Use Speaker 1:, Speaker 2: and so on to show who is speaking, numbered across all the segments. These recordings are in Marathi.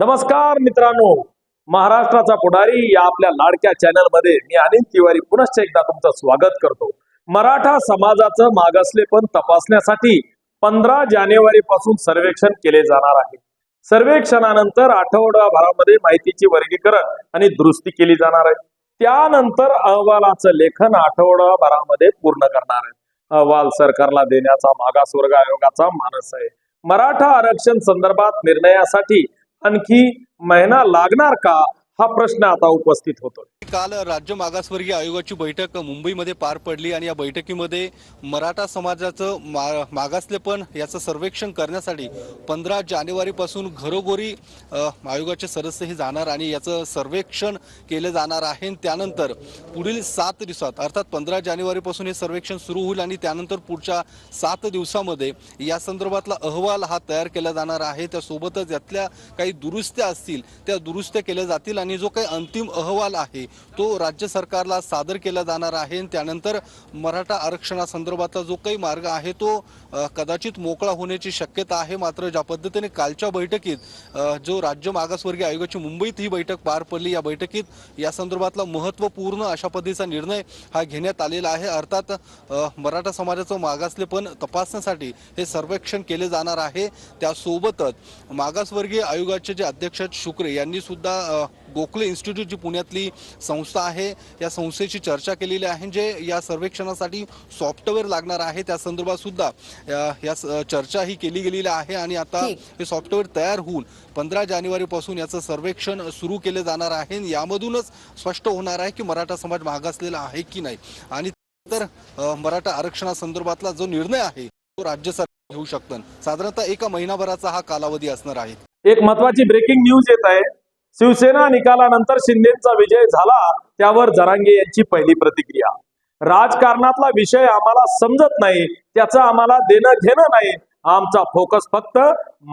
Speaker 1: नमस्कार मित्रांनो. महाराष्ट्राचा पुढारी या आपल्या लाडक्या चॅनलमध्ये मी अनिल तिवारी पुनश्च एकदा तुमचं स्वागत करतो. मराठा समाजाचं मागासलेपण तपासण्यासाठी पंधरा जानेवारी पासून सर्वेक्षण केले जाणार आहे. सर्वेक्षणानंतर आठवडाभरामध्ये माहितीची वर्गीकरण आणि दुरुस्ती केली जाणार आहे. त्यानंतर अहवालाचं लेखन आठवडाभरामध्ये पूर्ण करणार आहे. अहवाल सरकारला देण्याचा मागासवर्ग आयोगाचा मानस आहे. मराठा आरक्षण संदर्भात निर्णयासाठी आणखी महिना लागणार का? हा प्रश्न आता उपस्थित होतो
Speaker 2: काल राज्य मागासवर्गीय आयोगाची बैठक मुंबईमध्ये पार पडली आणि या बैठकीमध्ये मराठा समाजाचं मा मागासलेपण याचं सर्वेक्षण करण्यासाठी पंधरा जानेवारीपासून घरोघरी आयोगाचे आयोगाचे सदस्यही जाणार आणि याचं सर्वेक्षण केलं जाणार आहे. आणि त्यानंतर पुढील सात दिवसात अर्थात पंधरा जानेवारीपासून हे सर्वेक्षण सुरू होईल आणि त्यानंतर पुढच्या सात दिवसामध्ये या संदर्भातला अहवाल हा तयार केला जाणार आहे. त्यासोबतच यातल्या काही दुरुस्त्या असतील त्या दुरुस्त्या केल्या जातील आणि आणि जो काही अंतिम अहवाल आहे तो राज्य सरकारला सादर केला जाणार आहे. आणि त्यानंतर मराठा आरक्षणासंदर्भातला जो काही मार्ग आहे तो कदाचित मोकळा होण्याची शक्यता आहे. मात्र ज्या पद्धतीने कालच्या बैठकीत जो राज्य मागासवर्गीय आयोगाची मुंबईत ही बैठक पार पडली या बैठकीत या संदर्भातला महत्त्वपूर्ण अशा पद्धतीचा निर्णय हा घेण्यात आलेला आहे. अर्थात मराठा समाजाचं मागासलेपण तपासण्यासाठी हे सर्वेक्षण केले जाणार आहे. त्यासोबतच मागासवर्गीय आयोगाचे जे अध्यक्ष शुक्रे यांनी सुद्धा गोखले इन्स्टिट्यूट जी पुण्यातली संस्था आहे. या संस्थेची चर्चा केलेली आहे. जे या सर्वेक्षणासाठी सॉफ्टवेअर लागणार आहे त्या संदर्भात सुद्धा या चर्चा ही केली गेलेली आहे आणि आता हे सॉफ्टवेअर तयार होऊन पंधरा जानेवारीपासून याचं सर्वेक्षण सुरू केलं जाणार आहे. आणि यामधूनच स्पष्ट होणार आहे की मराठा समाज मागासलेला आहे की नाही. आणि तर मराठा आरक्षणासंदर्भातला जो निर्णय आहे तो राज्य सरकार घेऊ शकतं. साधारणतः एका महिनाभराचा हा कालावधी असणार आहे.
Speaker 1: एक महत्वाची ब्रेकिंग न्यूज येत आहे. शिवसेना निकालानंतर शिंदेचा विजय झाला त्यावर जरांगे यांची पहिली प्रतिक्रिया. राजकारणातला विषय आम्हाला समजत नाही त्याचं आम्हाला देणं घेणं नाही. आमचा फोकस फक्त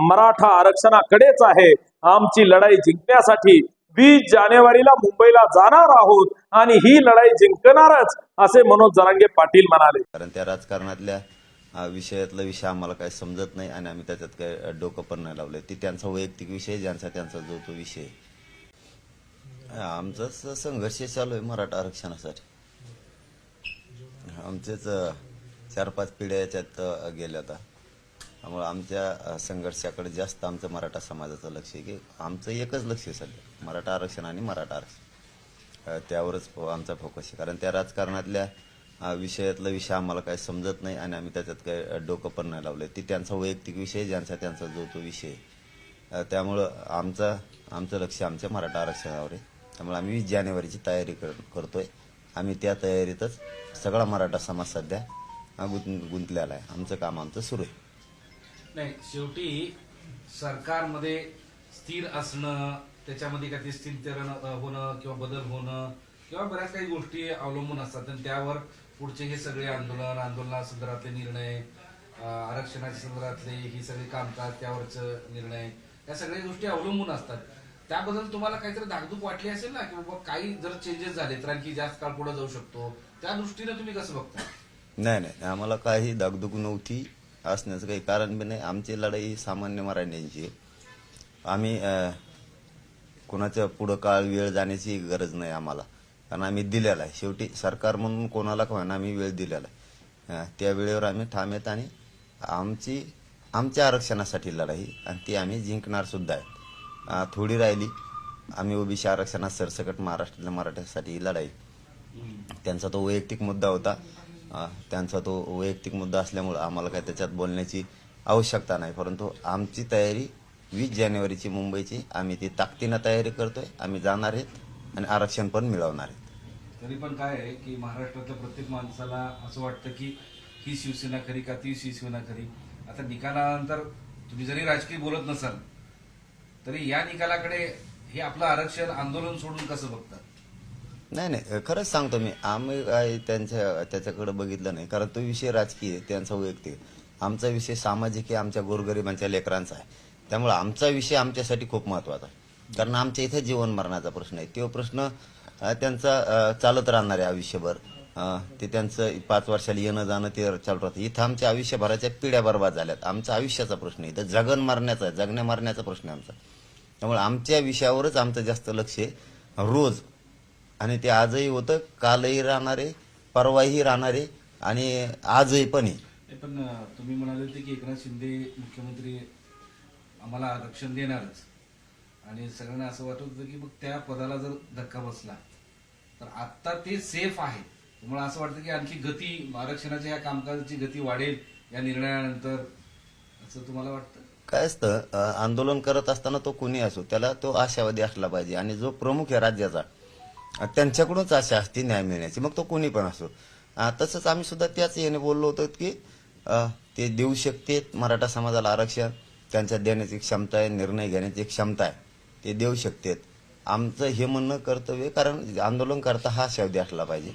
Speaker 1: मराठा आरक्षणाकडेच आहे. आमची लढाई जिंकण्यासाठी वीस जानेवारीला मुंबईला जाणार आहोत आणि ही लढाई जिंकणारच असे मनोज जरांगे पाटील म्हणाले.
Speaker 3: कारण त्या राजकारणातल्या विषयातला विषय आम्हाला काही समजत नाही आणि आम्ही त्याच्यात काही डोकं पण नाही लावले. ते त्यांचा वैयक्तिक विषय ज्यांचा त्यांचा जो तो विषय आहे. आमचा संघर्ष चालू आहे मराठा आरक्षणासाठी. आमचेच चार पाच पिढ्या याच्यात गेल्या आता. त्यामुळे आमच्या संघर्षाकडे जास्त आमचं मराठा समाजाचं लक्ष आहे की आमचं एकच लक्ष आहे सध्या. मराठा आरक्षण आणि मराठा आरक्षण. त्यावरच फो- आमचा फोकस आहे. कारण त्या राजकारणातल्या विषयातला विषय आम्हाला काही समजत नाही आणि आम्ही त्याच्यात काही डोकं पण नाही लावलं. ती त्यांचा वैयक्तिक विषय ज्यांचा त्यांचा जो तो विषय त्यामुळं आमचा आमचं लक्ष आमच्या मराठा आरक्षणावर आहे. त्यामुळे आम्ही वीस जानेवारीची तयारी कर करतोय. आम्ही त्या तयारीतच सगळा मराठा समाज सध्या गुंत गुंतलेला आहे. आमचं काम आमचं सुरू आहे.
Speaker 4: नाही शेवटी सरकारमध्ये स्थिर असणं त्याच्यामध्ये काही स्थिरीकरण होणं किंवा बदल होणं किंवा बऱ्याच काही गोष्टी अवलंबून असतात. आणि त्यावर पुढचे हे सगळे आंदोलन आंदोलनासंदर्भातले निर्णय आरक्षणाच्या संदर्भातले ही सगळी कामकाज त्यावरच निर्णय या सगळ्या गोष्टी अवलंबून असतात. त्याबद्दल तुम्हाला काहीतरी धाकधूक वाटली असेल ना की बाबा काही जर चेंजेस झाले तर आणखी जास्त काळ पुढे जाऊ शकतो त्या दृष्टीने तुम्ही कसं बघता?
Speaker 3: नाही नाही आम्हाला काही दागदुग नव्हती असण्याचं काही कारण बी नाही. आमची लढाई सामान्य मराठ्यांची आहे. आम्ही अं, कोणाच्या पुढं काळ वेळ जाण्याची गरज नाही आम्हाला. कारण आम्ही दिलेला आहे. शेवटी सरकार म्हणून कोणाला का होईना आम्ही वेळ दिलेला आहे. त्या वेळेवर आम्ही ठाम आणि आमची आमच्या आरक्षणासाठी लढाई आणि ती आम्ही जिंकणार सुद्धा आहे. थोडी राहिली. आम्ही ओबीसी आरक्षणात सरसकट महाराष्ट्रातल्या मराठ्यासाठी लढाई. त्यांचा तो वैयक्तिक मुद्दा होता. त्यांचा तो वैयक्तिक मुद्दा असल्यामुळं आम्हाला काय त्याच्यात बोलण्याची आवश्यकता नाही. परंतु आमची तयारी वीस जानेवारीची मुंबईची. आम्ही ती ताकदीनं तयारी करतोय. आम्ही जाणार आहेत आणि आरक्षण पण मिळवणार आहेत.
Speaker 4: तरी पण काय आहे की महाराष्ट्रातल्या प्रत्येक माणसाला असं वाटतं की ही शिवसेना खरी का ती शिवसेना खरी? आता निकालानंतर तुम्ही जरी राजकीय बोलत नसाल तरी या निकालाकडे हे आपलं आरक्षण आंदोलन सोडून कसं बघतात?
Speaker 3: नाही नाही खरंच सांगतो मी. आम्ही काय त्यांच्या त्याच्याकडे बघितलं नाही. कारण तो विषय राजकीय त्यांचा वैयक्तिक आमचा विषय सामाजिक आहे आमच्या गोरगरिबांच्या लेकरांचा आहे. त्यामुळे आमचा विषय आमच्यासाठी खूप महत्त्वाचा आहे. कारण आमच्या इथे जीवन मरणाचा प्रश्न आहे. तो प्रश्न त्यांचा चालत राहणार आहे आयुष्यभर. ते त्यांचं पाच वर्षाला येणं जाणं ते चालू राहतं. इथं आमच्या आयुष्यभराच्या पिढ्या बर्बाद झाल्यात. आमचा आयुष्याचा प्रश्न इथं जगन मारण्याचा जगण्या मारण्याचा प्रश्न आहे आमचा. त्यामुळे आमच्या विषयावरच आमचं जास्त लक्ष आहे. रोज. आणि ते आजही होतं. कालही राहणार आहे परवाही राहणार आहे आणि आजही पण आहे.
Speaker 4: पण तुम्ही म्हणाले होते की एकनाथ शिंदे मुख्यमंत्री आम्हाला आरक्षण देणारच. आणि सगळ्यांना असं वाटत होतं की मग त्या पदाला जर धक्का बसला तर आता ते सेफ आहे तुम्हाला असं वाटतं की आणखी गती आरक्षणाच्या या कामकाजाची गती वाढेल या निर्णयानंतर असं तुम्हाला वाटतं?
Speaker 3: काय असतं आंदोलन करत असताना तो कोणी असो त्याला तो आशावादी असला पाहिजे. आणि जो प्रमुख आहे राज्याचा त्यांच्याकडूनच आशा असते न्याय मिळण्याची. मग तो कोणी पण असो. तसंच आम्ही सुद्धा त्याच याने बोललो होतो की ते देऊ शकतेत मराठा समाजाला आरक्षण त्यांच्या देण्याची क्षमता आहे निर्णय घेण्याची क्षमता आहे ते देऊ शकतेत. आमचं हे म्हणणं कर्तव्य कारण आंदोलन करता हा आशावादी असला पाहिजे.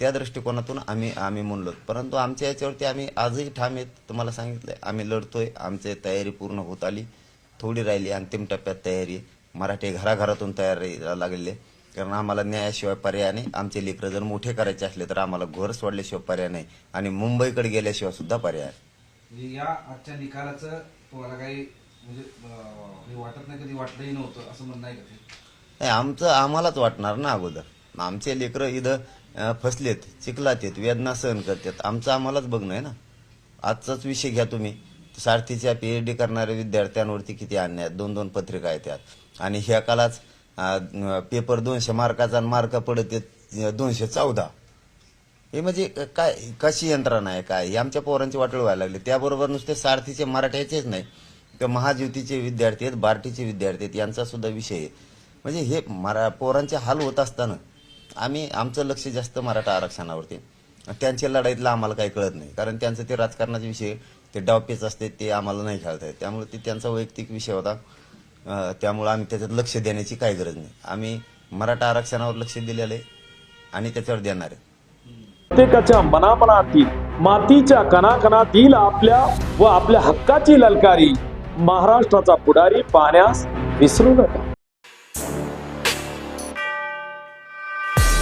Speaker 3: त्या दृष्टिकोनातून आम्ही आम्ही म्हणलो. परंतु आमच्या याच्यावरती आम्ही आजही ठाम आहेत. तुम्हाला सांगितलंय आम्ही लढतोय. आमची तयारी पूर्ण होत आली. थोडी राहिली अंतिम टप्प्यात तयारी. मराठी घराघरातून तयार लागलेले कारण आम्हाला न्यायाशिवाय पर्याय नाही. आमचे लेकरं जर मोठे करायचे असले तर आम्हाला घर सोडल्याशिवाय पर्याय नाही. आणि मुंबईकडे गेल्याशिवाय सुद्धा पर्याय.
Speaker 4: म्हणजे या आजच्या निकालाचं तुम्हाला काही म्हणजे वाटत नाही कधी वाटलंही नव्हतं. असं म्हणणं
Speaker 3: नाही आमचं आम्हालाच वाटणार ना अगोदर. आमचे लेकरं इथं फसलेत चिखलात आहेत वेदना सहन करतात. आमचं आम्हालाच बघणं आहे ना. आजचाच विषय घ्या तुम्ही. सारथीच्या पीएचडी करणाऱ्या विद्यार्थ्यांवरती किती अन्याय दोन दोन पत्रिका आहेत त्यात आणि ह्या कालाच पेपर दोनशे मार्काचा मार्क पडत आहेत दोनशे चौदा. हे म्हणजे काय कशी यंत्रणा आहे काय? हे आमच्या पोरांची वाटळ व्हायला लागली. त्याबरोबर नुसते सारथीचे मराठ्याचेच नाही. तर महाज्योतीचे विद्यार्थी आहेत बार्टीचे विद्यार्थी आहेत यांचा सुद्धा विषय आहे. म्हणजे हे मरा पोरांचे हाल होत असताना आम्ही आमचं लक्ष जास्त मराठा आरक्षणावरती. त्यांच्या लढाईतलं आम्हाला काही कळत नाही. कारण त्यांचं ते राजकारणाचे विषय ते डावपेच असते ते आम्हाला नाही खेळता येत. त्यामुळे ते त्यांचा वैयक्तिक विषय होता. त्यामुळे आम्ही त्याच्यात लक्ष देण्याची काही गरज नाही. आम्ही मराठा आरक्षणावर लक्ष दिलेलं आहे आणि त्याच्यावर देणार आहे.
Speaker 1: प्रत्येकाच्या मनामनातील मातीच्या कणाकणातील आपल्या व आपल्या हक्काची ललकारी महाराष्ट्राचा पुढारी पाहण्यास विसरू नका.